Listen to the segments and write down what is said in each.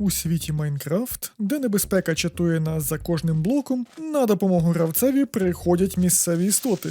У світі Майнкрафт, де небезпека чатує нас за кожним блоком, на допомогу гравцеві приходять місцеві істоти.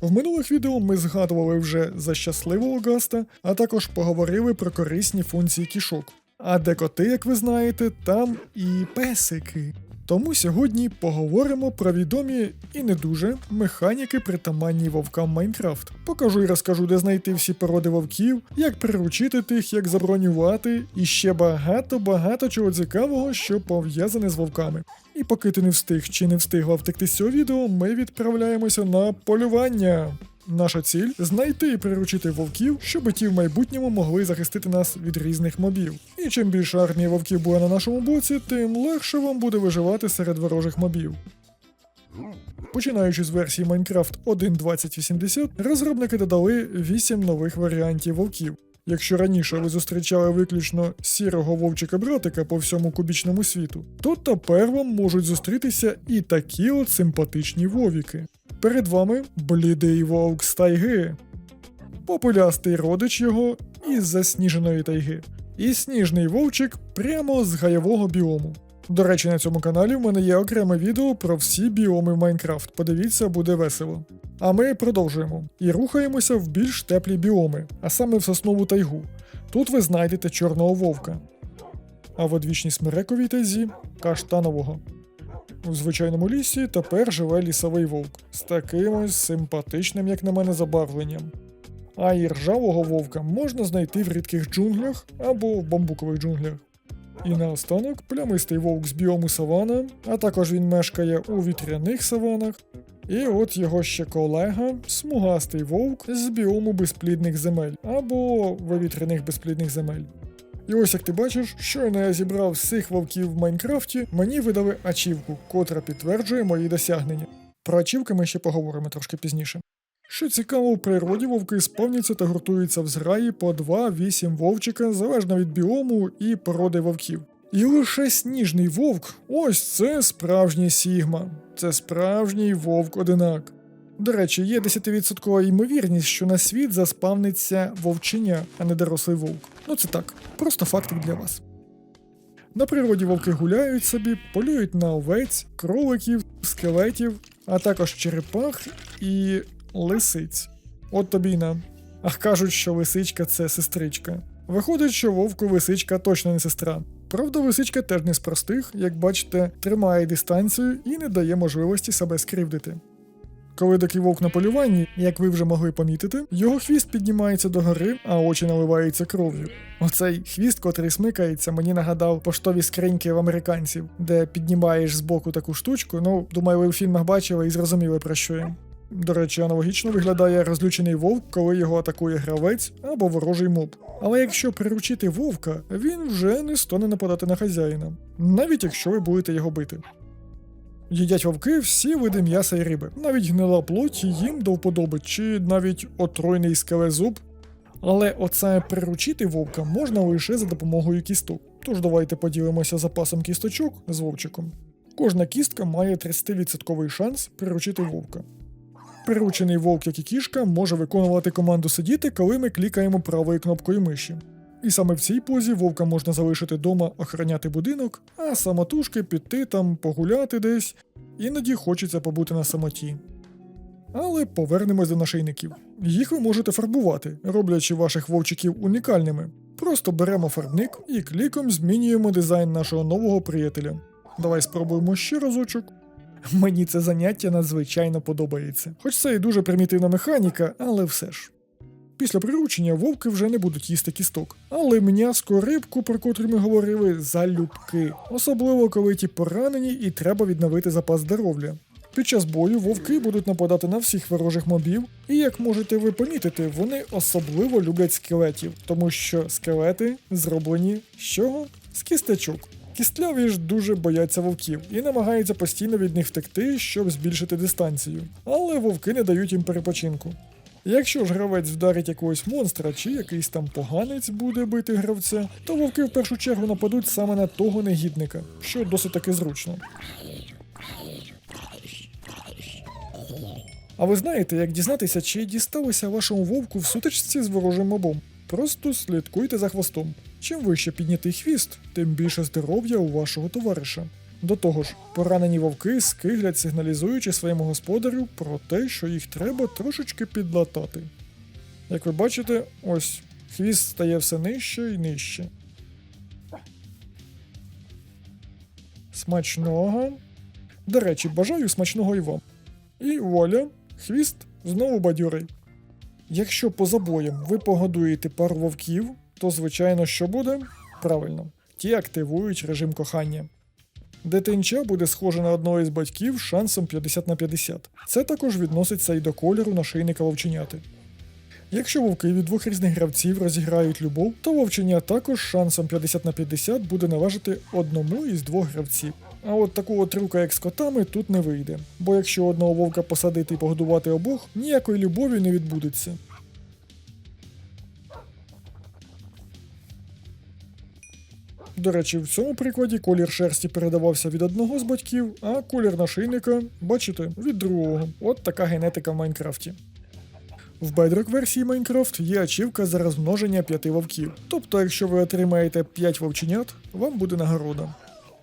В минулих відео ми згадували вже за щасливого гаста, а також поговорили про корисні функції кішок. А де коти, як ви знаєте, там і песики. Тому сьогодні поговоримо про відомі і не дуже механіки притаманні вовкам Майнкрафт. Покажу і розкажу, де знайти всі породи вовків, як приручити тих, як забронювати, і ще багато-багато чого цікавого, що пов'язане з вовками. І поки ти не встиг чи не встигла втекти з цього відео, ми відправляємося на полювання. Наша ціль знайти і приручити вовків, щоб ті в майбутньому могли захистити нас від різних мобів. І чим більше армії вовків буде на нашому боці, тим легше вам буде виживати серед ворожих мобів. Починаючи з версії Minecraft 1.2080, розробники додали 8 нових варіантів вовків. Якщо раніше ви зустрічали виключно сірого вовчика братика по всьому кубічному світу, то тепер вам можуть зустрітися і такі от симпатичні вовіки. Перед вами блідий вовк з тайги, популястий родич його із засніженої тайги, і сніжний вовчик прямо з гаєвого біому. До речі, на цьому каналі в мене є окреме відео про всі біоми в Майнкрафт. Подивіться, буде весело. А ми продовжуємо і рухаємося в більш теплі біоми, а саме в соснову тайгу. Тут ви знайдете чорного вовка, а в одвічній смирековій тайзі каштанового. У звичайному лісі тепер живе лісовий вовк з таким ось симпатичним, як на мене, забарвленням. А і ржавого вовка можна знайти в рідких джунглях або в бамбукових джунглях. І наостанок плямистий вовк з біому савана, а також він мешкає у вітряних саванах. І от його ще колега, смугастий вовк з біому безплідних земель або вивітряних безплідних земель. І ось як ти бачиш, щойно я зібрав всіх вовків в Майнкрафті, мені видали ачівку, котра підтверджує мої досягнення. Про ачівки ми ще поговоримо трошки пізніше. Що цікаво, в природі вовки сповняться та гуртуються в зграї по 2-8 вовчика, залежно від біому і породи вовків. І лише сніжний вовк ось це справжній Сігма, це справжній вовк-одинак. До речі, є 10% ймовірність, що на світ заспавниться вовчиня, а не дорослий вовк. Ну це так, просто фактик для вас. На природі вовки гуляють собі, полюють на овець, кроликів, скелетів, а також черепах і лисиць. От тобі й на. Ах кажуть, що лисичка це сестричка. Виходить, що вовку лисичка точно не сестра. Правда, лисичка теж не з простих, як бачите, тримає дистанцію і не дає можливості себе скривдити. Коли такий вовк на полюванні, як ви вже могли помітити, його хвіст піднімається догори, а очі наливаються кров'ю. Оцей хвіст, котрий смикається, мені нагадав поштові скриньки в американців, де піднімаєш збоку таку штучку. Ну, думаю, ви в фільмах бачили і зрозуміли про що я. До речі, аналогічно виглядає розлючений вовк, коли його атакує гравець або ворожий моб. Але якщо приручити вовка, він вже не стане нападати на хазяїна, навіть якщо ви будете його бити. Їдять вовки всі види м'яса і риби, навіть гнила плоть їм до вподоби, чи навіть отруйний скелезуб. Але оце приручити вовка можна лише за допомогою кісток. Тож давайте поділимося запасом кісточок з вовчиком. Кожна кістка має 30% шанс приручити вовка. Приручений вовк, як і кішка, може виконувати команду сидіти, коли ми клікаємо правою кнопкою миші. І саме в цій позі вовка можна залишити дома охороняти будинок, а самотужки піти там погуляти десь, іноді хочеться побути на самоті. Але повернемось до нашийників. Їх ви можете фарбувати, роблячи ваших вовчиків унікальними. Просто беремо фарбник і кліком змінюємо дизайн нашого нового приятеля. Давай спробуємо ще разочок. Мені це заняття надзвичайно подобається. Хоч це і дуже примітивна механіка, але все ж. Після приручення вовки вже не будуть їсти кісток, але м'яско рибку, про котру ми говорили, залюбки, особливо коли ті поранені і треба відновити запас здоров'я. Під час бою вовки будуть нападати на всіх ворожих мобів, і як можете ви помітити, вони особливо люблять скелетів, тому що скелети зроблені з чого? З кістечок. Кістляві ж дуже бояться вовків і намагаються постійно від них втекти, щоб збільшити дистанцію. Але вовки не дають їм перепочинку. Якщо ж гравець вдарить якогось монстра чи якийсь там поганець буде бити гравця, то вовки в першу чергу нападуть саме на того негідника, що досить таки зручно. А ви знаєте, як дізнатися, чи дісталося вашому вовку в сутичці з ворожим мобом? Просто слідкуйте за хвостом. Чим вище піднятий хвіст, тим більше здоров'я у вашого товариша. До того ж, поранені вовки скиглять, сигналізуючи своєму господарю про те, що їх треба трошечки підлатати. Як ви бачите, ось хвіст стає все нижче і нижче. Смачного. До речі, бажаю смачного і вам. І вуаля, хвіст знову бадьорий. Якщо по забоям ви погодуєте пару вовків, то звичайно що буде? Правильно, ті активують режим кохання. Дитинча буде схоже на одного із батьків з шансом 50 на 50. Це також відноситься і до кольору нашийника вовченяти. Якщо вовки від двох різних гравців розіграють любов, то вовчення також шансом 50 на 50 буде належати одному із двох гравців. А от такого трюка, як з котами, тут не вийде. Бо якщо одного вовка посадити і погодувати обох, ніякої любові не відбудеться. До речі, в цьому прикладі колір шерсті передавався від одного з батьків, а колір нашийника, бачите, від другого. От така генетика в Майнкрафті. В Bedrock версії Minecraft є ачівка за розмноження п'яти вовків. Тобто, якщо ви отримаєте 5 вовченят, вам буде нагорода.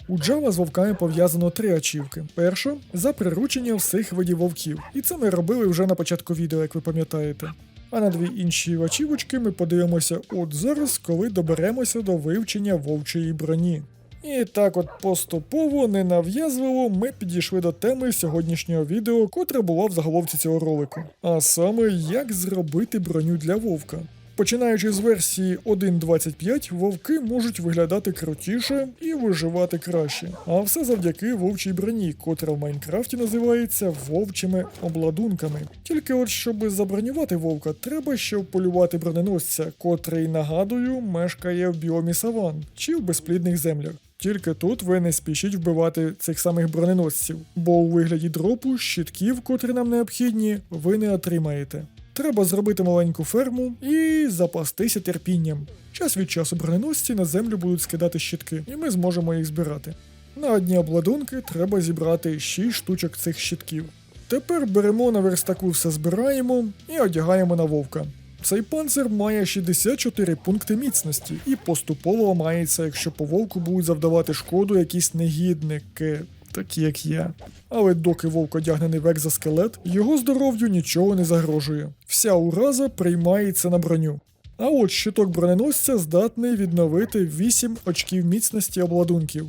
У Java з вовками пов'язано три ачівки. Перша за приручення всіх видів вовків. І це ми робили вже на початку відео, як ви пам'ятаєте. А на дві інші вачівочки ми подивимося от зараз, коли доберемося до вивчення вовчої броні. І так от поступово, ненав'язливо, ми підійшли до теми сьогоднішнього відео, котра була в заголовці цього ролику. А саме як зробити броню для вовка. Починаючи з версії 1.25, вовки можуть виглядати крутіше і виживати краще. А все завдяки вовчій броні, котра в Майнкрафті називається вовчими обладунками. Тільки от щоб забронювати вовка, треба ще вполювати броненосця, котрий, нагадую, мешкає в біомі саван чи в безплідних землях. Тільки тут ви не спішіть вбивати цих самих броненосців, бо у вигляді дропу щитків, котрі нам необхідні, ви не отримаєте. Треба зробити маленьку ферму і запастися терпінням. Час від часу броненосці на землю будуть скидати щитки, і ми зможемо їх збирати. На одні обладунки треба зібрати 6 штучок цих щитків. Тепер беремо на верстаку все збираємо і одягаємо на вовка. Цей панцир має 64 пункти міцності і поступово ламається, якщо по вовку будуть завдавати шкоду якісь негідники, такі як я. Але доки вовк одягнений в екзоскелет, його здоров'ю нічого не загрожує. Вся ураза приймається на броню. А от щиток броненосця здатний відновити 8 очків міцності обладунків.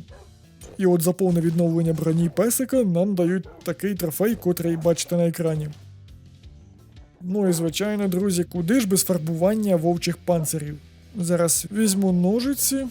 І от за повне відновлення броні песика нам дають такий трофей, котрий бачите на екрані. Ну і звичайно, друзі, куди ж без фарбування вовчих панцирів? Зараз візьму ножиці.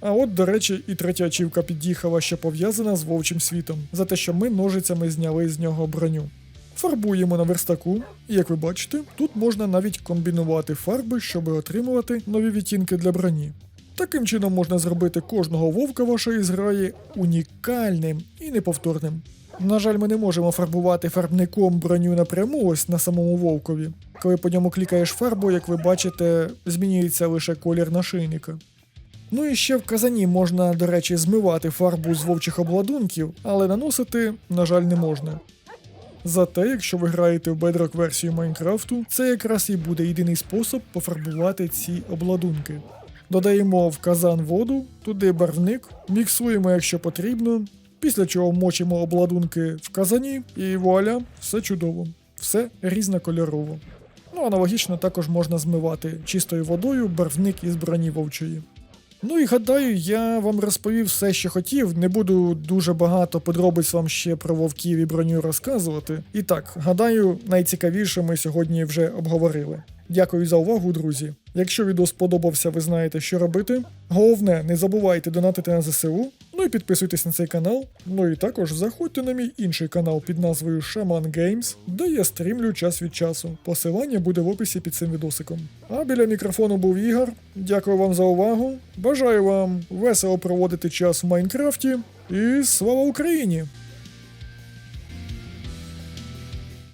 А от, до речі, і третя ачівка під'їхала, що пов'язана з вовчим світом, за те, що ми ножицями зняли з нього броню. Фарбуємо на верстаку, і як ви бачите, тут можна навіть комбінувати фарби, щоб отримувати нові відтінки для броні. Таким чином можна зробити кожного вовка вашої зграї унікальним і неповторним. На жаль, ми не можемо фарбувати фарбником броню напряму ось на самому вовкові. Коли по ньому клікаєш фарбу, як ви бачите, змінюється лише колір нашийника. Ну і ще в казані можна, до речі, змивати фарбу з вовчих обладунків, але наносити, на жаль, не можна. Зате, якщо ви граєте в Bedrock версію Майнкрафту, це якраз і буде єдиний спосіб пофарбувати ці обладунки. Додаємо в казан воду, туди барвник, міксуємо, якщо потрібно, після чого мочимо обладунки в казані, і вуаля, все чудово, все різнокольорово. Ну, аналогічно також можна змивати чистою водою барвник із броні вовчої. Ну і гадаю, я вам розповів все, що хотів. Не буду дуже багато подробиць вам ще про вовків і броню розказувати. І так, гадаю, найцікавіше ми сьогодні вже обговорили. Дякую за увагу, друзі. Якщо відео сподобався, ви знаєте, що робити. Головне, не забувайте донатити на ЗСУ. Ну і підписуйтесь на цей канал. Ну і також заходьте на мій інший канал під назвою Shaman Games, де я стрімлю час від часу. Посилання буде в описі під цим відосиком. А біля мікрофону був Ігор. Дякую вам за увагу. Бажаю вам весело проводити час в Майнкрафті. І слава Україні!